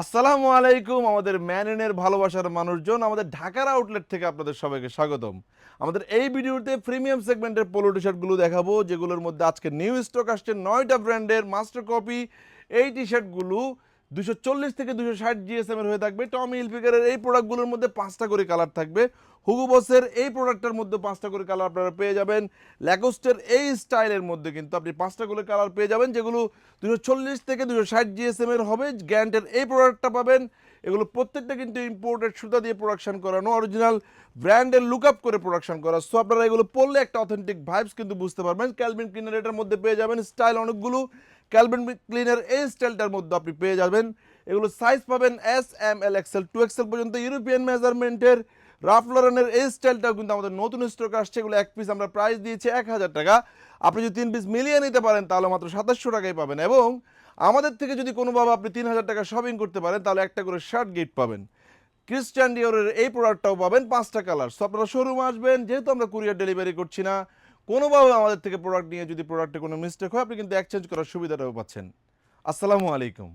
আসসালামু আলাইকুম, আমাদের ম্যানেনের ভালোবাসার মানুষজন, আমাদের ঢাকার আউটলেট থেকে আপনাদের সবাইকে স্বাগতম। আমাদের এই ভিডিওতে প্রিমিয়াম সেগমেন্টের পোলো টি শার্টগুলো দেখাবো, যেগুলোর মধ্যে আজকে নিউ স্টক আসছে নয়টা ব্র্যান্ডের মাস্টার কপি এই টি শার্টগুলো দুশো চল্লিশ থেকে দুশো ষাট জিএসএম এর হয়ে থাকবে। টমি হিলফিগারের এই প্রোডাক্টগুলোর মধ্যে পাঁচটা করে কালার থাকবে। হুগু বসের এই প্রোডাক্টটার মধ্যে পাঁচটা করে কালার আপনারা পেয়ে যাবেন। ল্যাকোস্টের এই স্টাইলের মধ্যে কিন্তু আপনি পাঁচটা করে কালার পেয়ে যাবেন, যেগুলো দুশো চল্লিশ থেকে দুশো ষাট জিএসএম এর হবে। গ্যান্টের এই প্রোডাক্টটা পাবেন। এগুলো প্রত্যেকটা কিন্তু ইম্পোর্টেড সুতা দিয়ে প্রোডাকশন করানো অরিজিনাল ব্র্যান্ডের লুক আপ করে প্রোডাকশন করা। সো আপনারা এগুলো পড়লে একটা অথেন্টিক ভাইবস কিন্তু বুঝতে পারবেন। ক্যালভিন ক্লিনার মধ্যে পেয়ে যাবেন। স্টাইল অনেকগুলো। ক্যালভিন ক্লিনার এই স্টাইলটার মধ্যে আপনি পেয়ে যাবেন। এগুলো সাইজ পাবেন S M L XL two XL পর্যন্ত ইউরোপিয়ান মেজারমেন্টের রাফ লরেনের এই স্টাইলটাও কিন্তু আমাদের নতুন স্টক আসছে। এগুলো এক পিস আমরা প্রাইস দিয়েছি এক হাজার টাকা। আপনি যদি তিন পিস মিলিয়ে নিতে পারেন, তাহলে মাত্র সাতাশশো টাকায় পাবেন এবং আমাদের থেকে যদি কোনোভাবে আপনি তিন হাজার টাকা শপিং করতে পারেন, তাহলে একটা করে শার্ট গিফট পাবেন। ক্রিস্টিয়ান ডিওরের এই প্রোডাক্টটাও পাবেন পাঁচটা কালার সো আপনারা শোরুমে আসবেন, যেহেতু আমরা কুরিয়ার ডেলিভারি করছি না কোনোভাবে আমাদের থেকে প্রোডাক্ট নিয়ে যদি প্রোডাক্টে কোনো মিস্টেক হয়, আপনি কিন্তু এক্সচেঞ্জ করার সুবিধাটাও পাচ্ছেন। আসসালামু আলাইকুম।